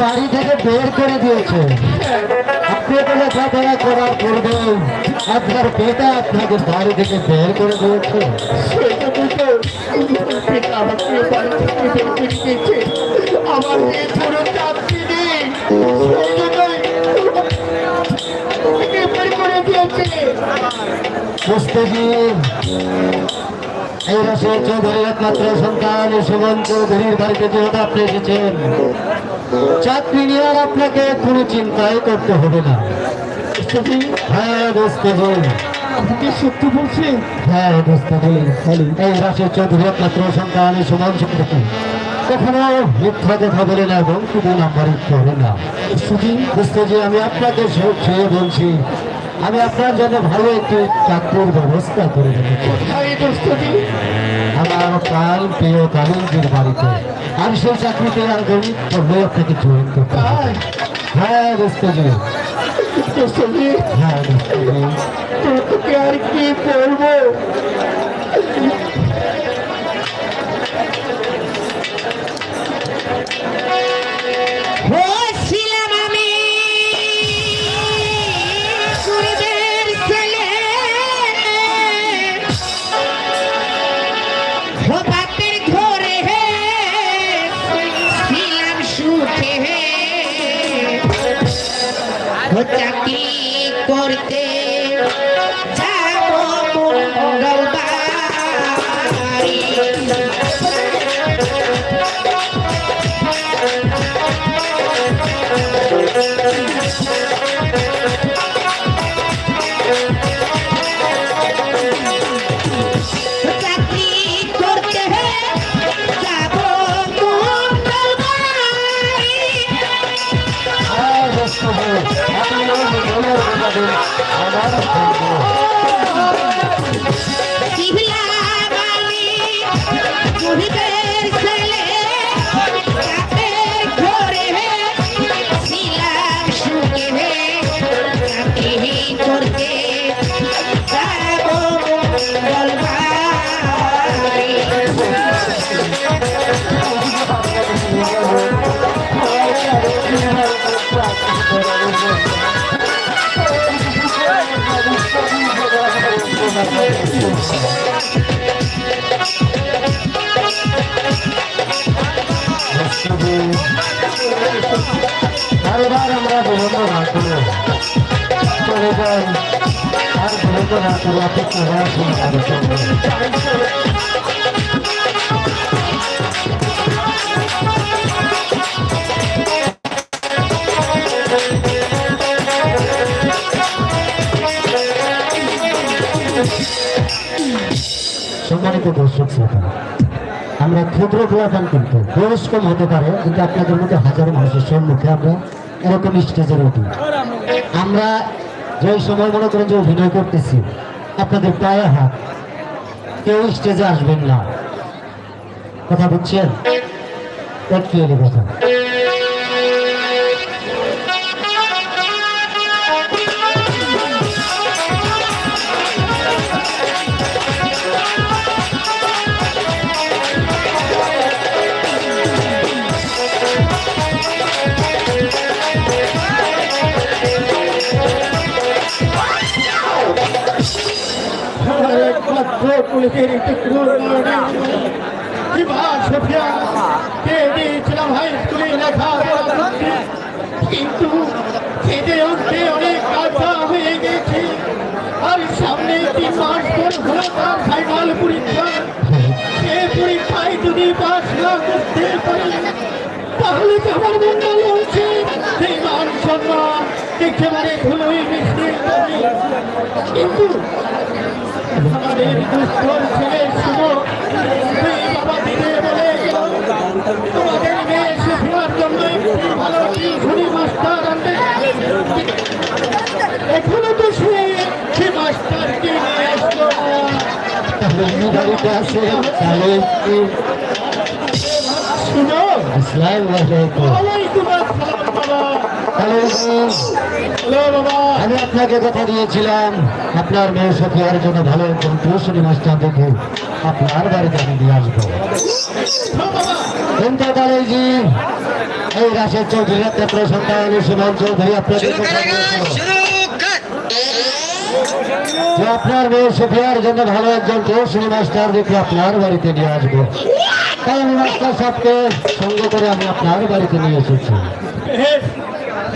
বাড়ি থেকে বের করে দিয়েছে। আপনি তো লেখাপড়া করার পূর্বে আপনার পিতা আপনাকে বাড়ি থেকে বের করে দিয়েছে। আমার কোনো চাকরি নেই এই রসের চৌধুরীর একমাত্র সন্তান সুমন চৌধুরীর বাড়িতে যেহেতু আপনি এসেছেন চাকরি নিয়ে আর আপনাকে কোনো চিন্তাই করতে হবে না। হ্যাঁ মুস্তাকিম আপনি সত্য বলছেন? হ্যাঁ মুস্তাকিম এই রসের চৌধুরী একমাত্র সন্তান সুমন চৌধুরী কখনো মিথ্যা কথা বলে না এবং শুধু নাম্বার করে না। মুস্তাফি, মুস্তাজি আমি আপনাকে বলছি আমি আপনার জন্য ভালো একটি চাকরির ব্যবস্থা করে দেবো? আমার কাল প্রিয় কালিজির বাড়িতে। আমি সেই চাকরিতে করলে আপনাকে জয়েন করতে হ্যাঁ হ্যাঁ তোকে আর কি বলব? চলে সম্মানিত দর্শক শ্রোতা, আমরা ক্ষুদ্র খোলাফান কিন্তু বয়স হতে পারে, কিন্তু আপনাদের মধ্যে হাজার মানুষের সম্মুখে আমরা এরকম স্টেজে উঠি আমরা যে সময় মনে করেন যে অভিনয় করতেছি, আপনাদের পায়ে হাত, কেউ স্টেজে আসবেন না। কথা বুঝছেন? কথা পুলিশের বিবাহ দিয়েছিলাম কিন্তু উঠতে অনেক কাজা হয়ে গেছে। আর সামনে তিন মাস পর হলো, তার ফাইনাল পরীক্ষা। সে পরীক্ষায় যদি না করতে তাহলে তো আমার মঙ্গল হচ্ছে। সেই মান সম্মান একেবারে মিশিয়ে কিন্তু আমাদের দুস্থর ছেলে শুভ বাবা দিনে বলে তোমাদের মেয়ে সুফিয়ার জন্য ভালো টিউশনি মাস্টার আনবে এখনও তো সে সে মাস্টারকে নিয়ে আসলো শুনো আলাইকুম ওয়ালাইকুম আসসালাম বাবা হ্যালো হ্যালো বাবা আমি আপনাকে কথা দিয়েছিলাম আপনার মেয়ে সফিয়ার জন্য ভালো একজন টিউশনি মাস্টার দেখে আপনার বাড়িতে আমি দিয়ে আসব। কিন্তু কালেজি এই রাশের চৌধুরী পুত্র সন্তান সুমন চৌধুরী আপনাদের যে আপনার মেয়ে সুফিয়ার জন্য ভালো একজন টিউশনি মাস্টার দেখে আপনার বাড়িতে নিয়ে আসব। তাই আমি মাস্টার সাহেবকে সঙ্গে করে আমি আপনার বাড়িতে নিয়ে এসেছি।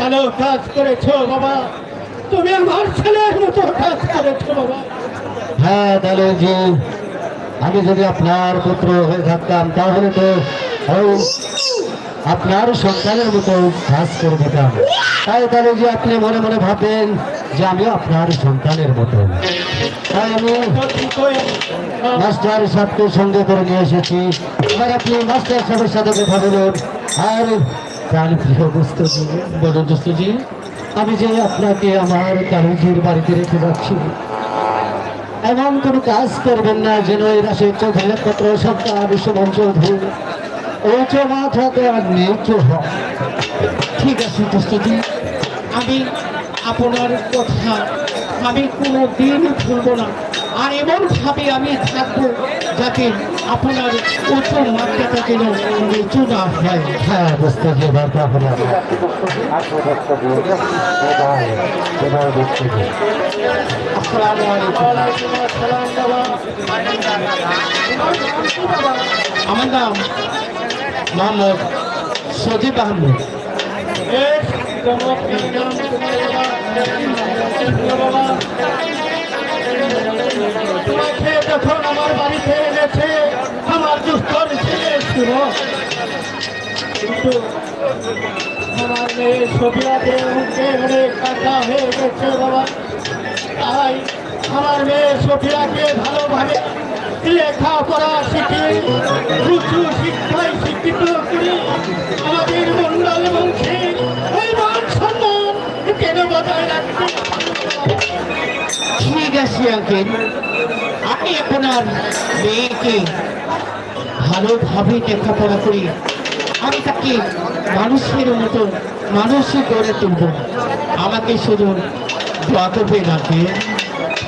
ভালো কাজ করেছ বাবা। তুমি আমার ছেলের মতো কাজ করেছ বাবা। হ্যাঁ তাহলে জি আমি যদি আপনার পুত্র হয়ে থাকতাম, তাহলে তো আপনার সন্তানের মতো কাজ করে দিতাম। তাই তাহলে যে আপনি মনে মনে ভাবেন যে আমি আপনার সন্তানের মতো। তাই আমি মাস্টার সাহেবকে সঙ্গে করে নিয়ে এসেছি। এবার আপনি মাস্টার সাহেবের সাথে কথা বলুন। আর প্রাণ প্রিয় দোস্তজি বলুন দোস্তজি আমি যে আপনাকে আমার কারুজির বাড়িতে রেখে যাচ্ছি। এমন কোনো কাজ করবেন না যেন এই রাশি চৌধুরী পত্র সরকার সুমন চৌধুরী। উঁচু মাথাতে আর নিচু হয়। ঠিক আছে দোস্তজি আমি আপনার কথা আমি কোনো দিন ভুলব না। আর এমনভাবে আমি থাকব যাতে আপনার উঁচু মাত্রাটা যেন নিচু না হয় হ্যাঁ তাহলে আমরা নাম মোহাম্মদ সজিব আহমেদ। তোমাকে যখন আমার বাড়িতে এনেছে আমার দুঃখর ছেলে ছিল। কিন্তু আমার মেয়ে সবিয়াতে মুখে অনেক কাঁচা হয়ে গেছে, বাবা। তাই আমার মেয়ে সফিয়াকে ভালোভাবে লেখাপড়া শিখে, উঁচু শিক্ষায় শিক্ষিত করি আমাদের মন্ডল বংশে ওই মান সম্মান কেন বজায় রাখতে ঠিক আছে আঙ্কেল। আমি আপনার মেয়েকে ভালোভাবে লেখাপড়া করি। আমি তাকে মানুষের মতো মানুষই গড়ে তুলব। আমাকে শুধু দোয়া করবে নাকি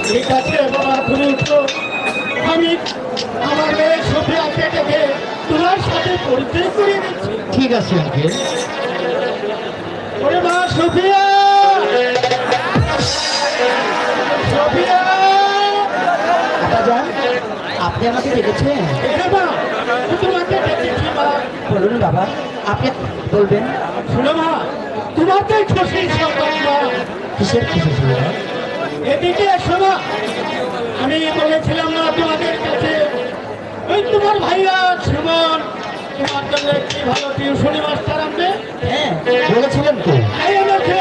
ঠিক আছে বাবা তুমি উঠো। আমি আমার মেয়ে সোফিয়াকে ডেকে তোমার সাথে পরিচয় দিচ্ছি। ঠিক আছে আঙ্কেল। ওরে মা সোফিয়া সোফিয়া তোমাকে মা বলুন বাবা আপনি বলবেন। শোনো মা তোমাকে খুশি সন্তান মা কিসের খুশি ছিল এদিকে এসো আমি বলেছিলাম না তোমাদের কাছে। ওই তোমার ভাইয়া সুমন তোমার জন্য কি ভালো টিউশনি মাস্টার আনবে। হ্যাঁ বলেছিলেন তো। তাই আমাকে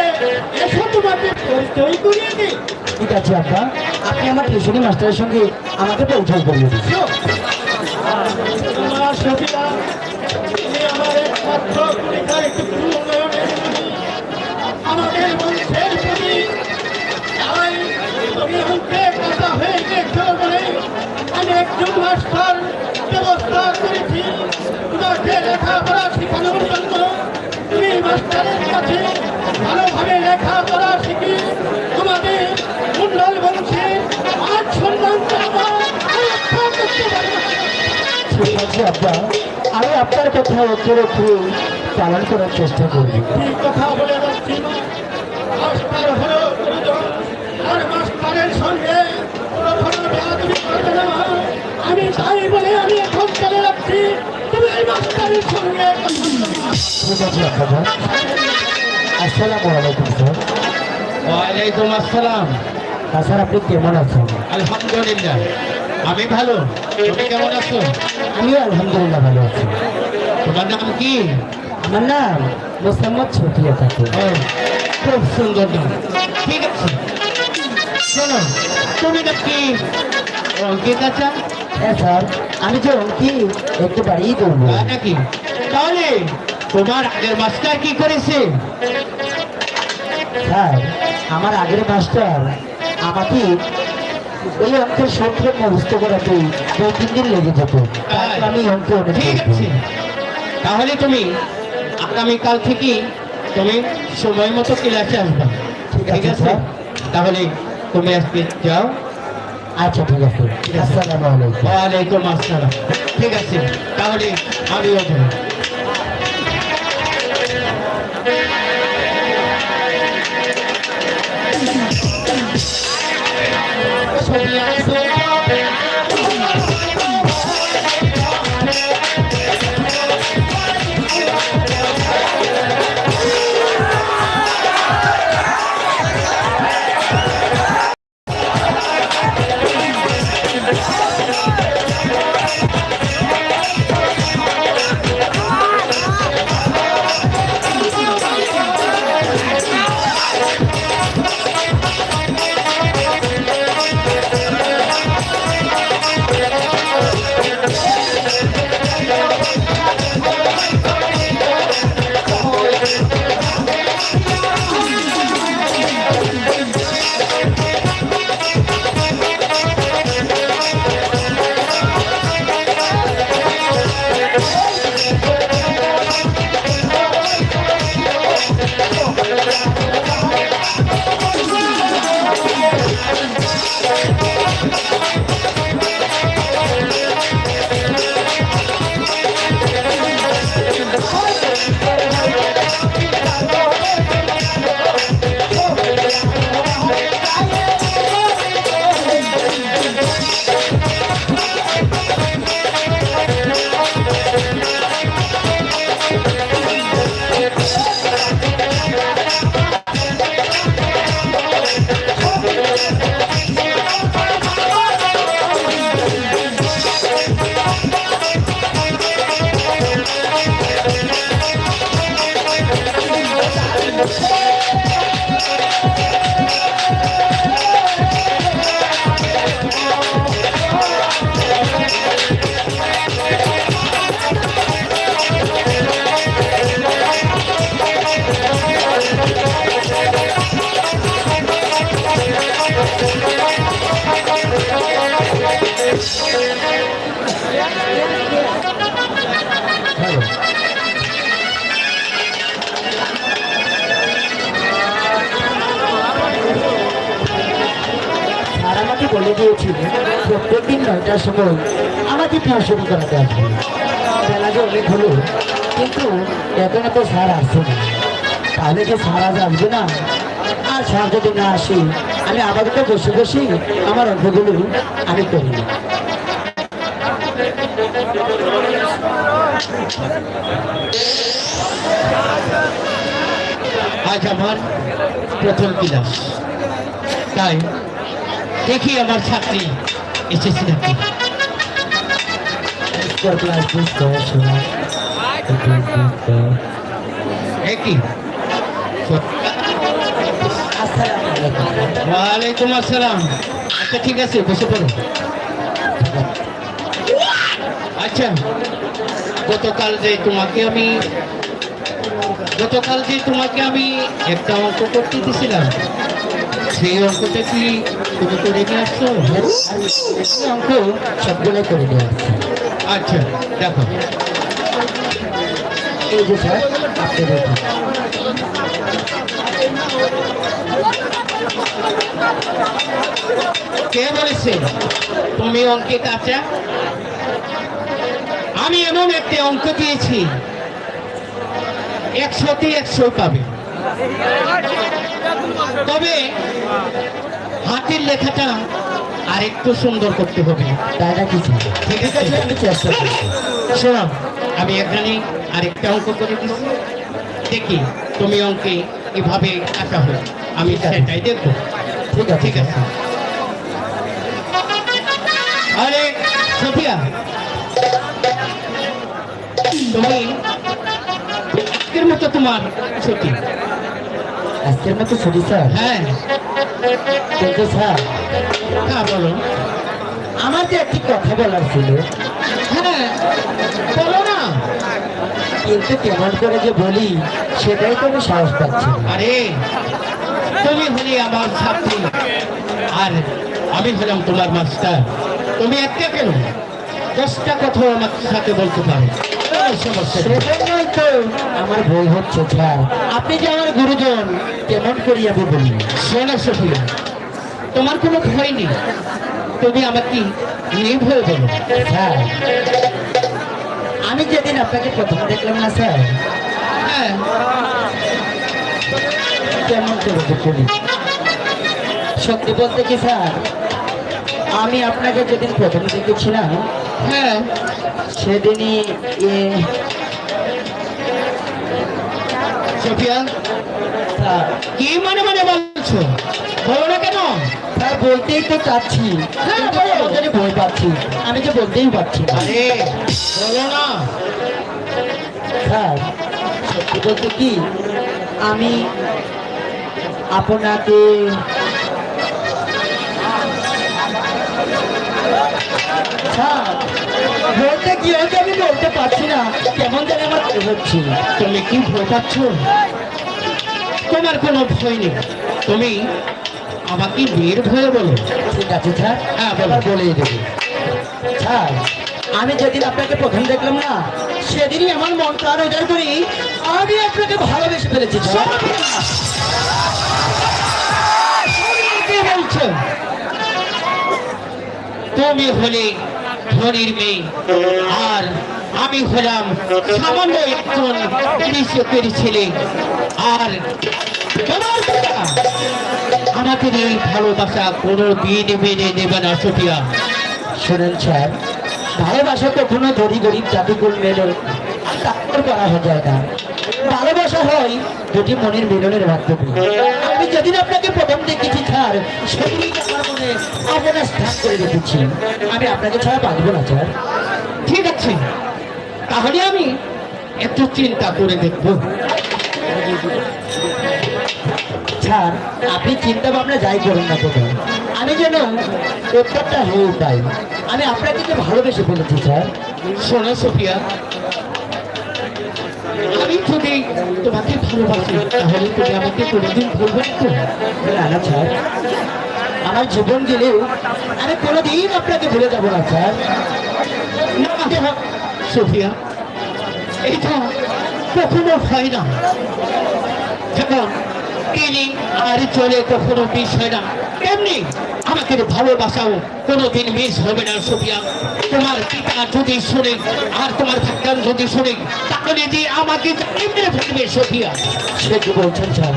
এসো তোমাকে পরিচয় করিয়ে দিই। ঠিক আছে, আব্বা। আপনি আমার টিউশনি মাস্টারের সঙ্গে আমাকে পৌঁছাল করিয়ে জন্য আমাদের বংশের প্রতি মাস্টার ব্যবস্থা আছে আব্বা। আমি আপনার কথা অক্ষর অক্ষরে পালন করার চেষ্টা করব। কথা বলে। আমি তাই বলে আমি এখন চলে যাচ্ছি। তুমি এই মাস্টারের সঙ্গে কথা বলবে না। ঠিক আছে আব্বাজান আসসালামু আলাইকুম স্যার। ওয়ালাইকুম আসসালাম। আর স্যার আপনি কেমন আছেন? আলহামদুলিল্লাহ। আমি ভালো। তুমি কেমন আছো? আমিও আলহামদুলিল্লাহ ভালো আছি। তোমার নাম কি? আমার নাম মোসাম্মদ ছটিয়া থাকে খুব সুন্দর নাম। ঠিক আছে। শোনো তুমি নাকি অঙ্কিত আছা হ্যাঁ স্যার। আমি যে অঙ্কি একটু বাড়িই করব নাকি? তাহলে তোমার আগের মাস্টার কি করেছে? স্যার আমার আগের মাস্টার আমাকে ওই অঙ্কের সূত্রে মুখস্থ করাতে দু তিন দিন লেগে যেত আমি অঙ্ক অনেক ঠিক আছে। তাহলে তুমি আগামীকাল থেকে তুমি সময় মতো ক্লাসে আসবে। ঠিক আছে, তাহলে তুমি আজকে যাও। আচ্ছা ঠিক আছে। আসসালামু আলাইকুম। ওয়ালাইকুম আসসালাম। ঠিক আছে। তাহলে আমিও যাই দিয়েছি প্রত্যেকদিন নয়টার সময় আমাকে টিউশন করাতে আসবে। বেলা যে অনেক হলো, কিন্তু তো স্যার আসছে না। তাহলে কি স্যার আজ আসবে না। আর স্যার যদি না আসি, আমি আপাতত বসে বসে আমার অঙ্কগুলো আমি করি। না আজ আমার প্রথম ক্লাস। তাই দেখি আমার ছাত্রী, এসেছে নাকি? একই। ওয়ালাইকুম আসসালাম। আচ্ছা ঠিক আছে, বসে পড়ো। আচ্ছা গতকাল যে তোমাকে আমি, গতকাল যে তোমাকে আমি একটা অঙ্ক করতে দিয়েছিলাম, সেই অঙ্কটা কি তুমি আসছো অঙ্ক সবগুলো করে আচ্ছা দেখো। এই যে স্যার আপনি কে বলেছে? তুমি অঙ্কে কাঁচা আমি এমন একটি অঙ্ক দিয়েছি, একশোতে একশো পাবে। তবে হাতের লেখাটা আরেকটু সুন্দর করতে হবে। ঠিক আছে? আমি চেষ্টা করছি। শোনো আমি এখানে আরেকটা অঙ্ক করে দিচ্ছি দেখি তুমি অঙ্কে কীভাবে আঁকা হয় আমি আছে। সেটাই দেখব। ঠিক আছে। ঠিক আছে? আরে সোফিয়া তুমি আজকের মতো তোমার ছুটি। আজকের মতো ছুটি স্যার? হ্যাঁ। স্যার হ্যাঁ বলো আমার যে একটি কথা বলার ছিল হ্যাঁ বলো না। কিন্তু কেমন করে যে বলি সেটাই তো আমি সাহস পাচ্ছি আরে তুমি হলে আমার ছাত্রী আর আমি হলাম তোমার মাস্টার। তুমি একটা কেন? দশটা কথা আমার সাথে বলতে পারো। সেজন্যই আমার ভয় হচ্ছে আপনি যে আমার গুরুজন, কেমন করিয়া বলি? শোনো সফিয়া তোমার কোনো ভয় নেই। তুমি আমাকে নির্ভয় বলো। স্যার আমি যেদিন আপনাকে প্রথম দেখলাম না, স্যার হ্যাঁ কেমন করে বলি? সত্যি বলতে কি, স্যার, আমি আপনাকে যেদিন প্রথম দেখেছিলাম হ্যাঁ সেদিনই কি মানে মানে বলছো? বলো না কেন? স্যার বলতেই তো চাচ্ছি হ্যাঁ, ভয় পাচ্ছি আমি যে বলতেই পারছি না। আরে বলো না। স্যার সত্যি বলতে কি আমি আপনাকে স্যার বলতে কি হয়েছে আমি বলতে পারছি না। কেমন জানি আমার ভয় হচ্ছে। তুমি কি ভয় পাচ্ছ? তোমার কোনো ভয় নেই। তুমি আমাকে নির্ভয় বলো। ঠিক আছে স্যার। হ্যাঁ, বলো। বলেই দেবো। স্যার আমি যেদিন আপনাকে প্রথম দেখলাম না সেদিনই আমার মন প্রাণ উজাড় করি আমি আপনাকে ভালোবেসে ফেলেছি তুমি হলে ধনির মেয়ে। আর আমি হলাম সামান্য একজন কৃষকের ছেলে। আর আমাদের এই ভালোবাসা কোনো দিন মেনে নেবে না সোফিয়া শোনেন স্যার, ভালোবাসা তো কোনো ধরি গরিব জাতিকুল মেলে তারপর করা হয়ে যায় না। ভালোবাসা হয় দুটি মনের মিলনের মাধ্যমে আমি যেদিন আপনাকে প্রথম দেখেছি, স্যার, সেদিনই আমার মনে আপনার স্থান করে রেখেছি। আমি আপনাকে ছাড়া বাঁচবো না, স্যার। ঠিক আছে। তাহলে আমি একটু চিন্তা করে দেখব। স্যার, আপনি চিন্তা ভাবনা যাই করুন না কেন। আমি যেন উত্তরটা হয়ে পাই। আমি আপনাকে ভালোবেসে ফেলেছি স্যার সোনা সোফিয়া আমি যদি তোমাকে ভালোবাসি তাহলে তুমি আমাকে কোনোদিন ভুলবে না স্যার। আমার জীবন গেলেও আমি কোনোদিন আপনাকে ভুলে যাব না স্যার। না, সোফিয়া এটা কখনো হয় না। যখন তিনি আর চলে কখনো বিষয় না। তেমনি আমাকে ভালোবাসাও কোনোদিন মিস হবে না সোফিয়া তোমার পিতা যদি শুনে, আর তোমার ভাগ্যান যদি শুনে, তাহলে যে আমাকে এমনি ফেলবে সোফিয়া সে কি বলছেন, স্যার?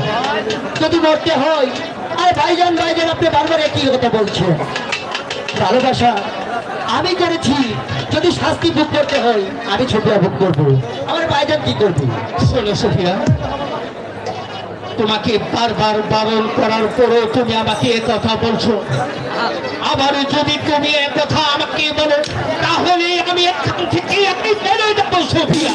যদি মরতে হয়, আর ভাইজান ভাইজান, আপনি বারবার একই কথা বলছেন। ভালোবাসা, আমি করেছি। যদি শাস্তি ভোগ করতে হয়, আমি ছবি ভোগ করব। আমার ভাইজান কি করবে? শোনো সোফিয়া তোমাকে বারবার বারণ করার পরেও তুমি আমাকে কথা বলছো। আবার যদি তুমি কথা আমাকে বলো, তাহলে আমি এখান থেকে আমি বেরোয় যাব সোফিয়া।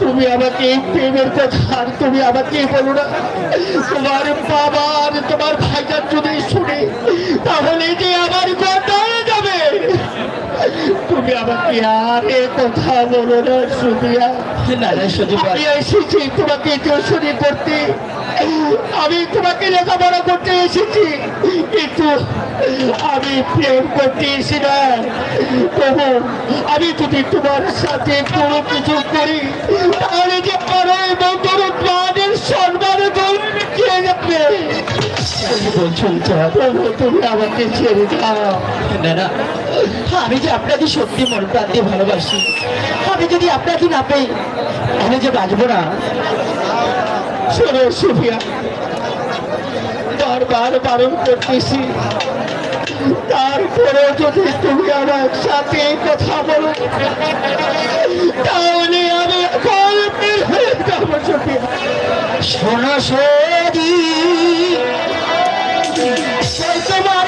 তুমি আমাকে এই প্রেমের কথা আর তুমি আমাকে বলো না। তোমার বাবা আর তোমার ভাইজার যদি শুনে, তাহলে যে আমার কথা যাবে। তুমি আমাকে আর এ কথা বলো না সুফিয়া না না সজীব আমি এসেছি তোমাকে টিউশনি করতে আমি তোমাকে লেখাপড়া করতে এসেছি। কিন্তু আমি প্রেম করতে এসি না। তবু আমি যদি তোমার সাথে কোনো কিছু করি তাহলে যে বড় এবং তোর প্রাণের সম্মান কে যাবে কি? তবু আমি যে আপনাকে সত্যি মন প্রাণ ভালোবাসি, আমি যদি আপনাকে না পাই আমি যে বাঁচবো না, শোনো সুফিয়া বারবার বারণ করতেছি। তারপরেও যদি তুমি আমার সাথে কথা বলো, তাহলে আমি এখন বের হয়ে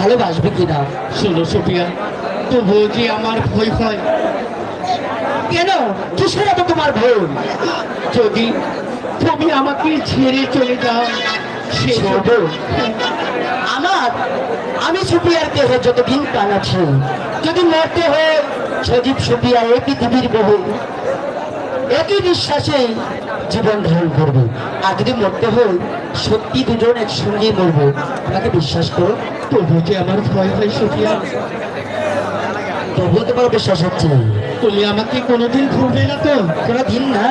ভালোবাসবে কিনা? শোনো সুপিয়া তবুও যে আমার ভয় হয়। কেন? কিসের এত তোমার ভুল যদি তুমি আমাকে ছেড়ে চলে যাও সে আমার আমি সুপিয়ার দেহে যতদিন প্রাণ আছে যদি মরতে হয় সজীব সুপিয়া এই পৃথিবীর বহু একই বিশ্বাসে জীবন ধারণ করবে। আর যদি মরতে হয় সত্যি দুজন একসঙ্গে মরবো। আমাকে বিশ্বাস করো তবু যে আমার ভয় হয় সুফিয়া তবুও তোমার বিশ্বাস হচ্ছে। তুমি আমাকে কোনোদিন ভুলবে না তো। কোনো দিন না।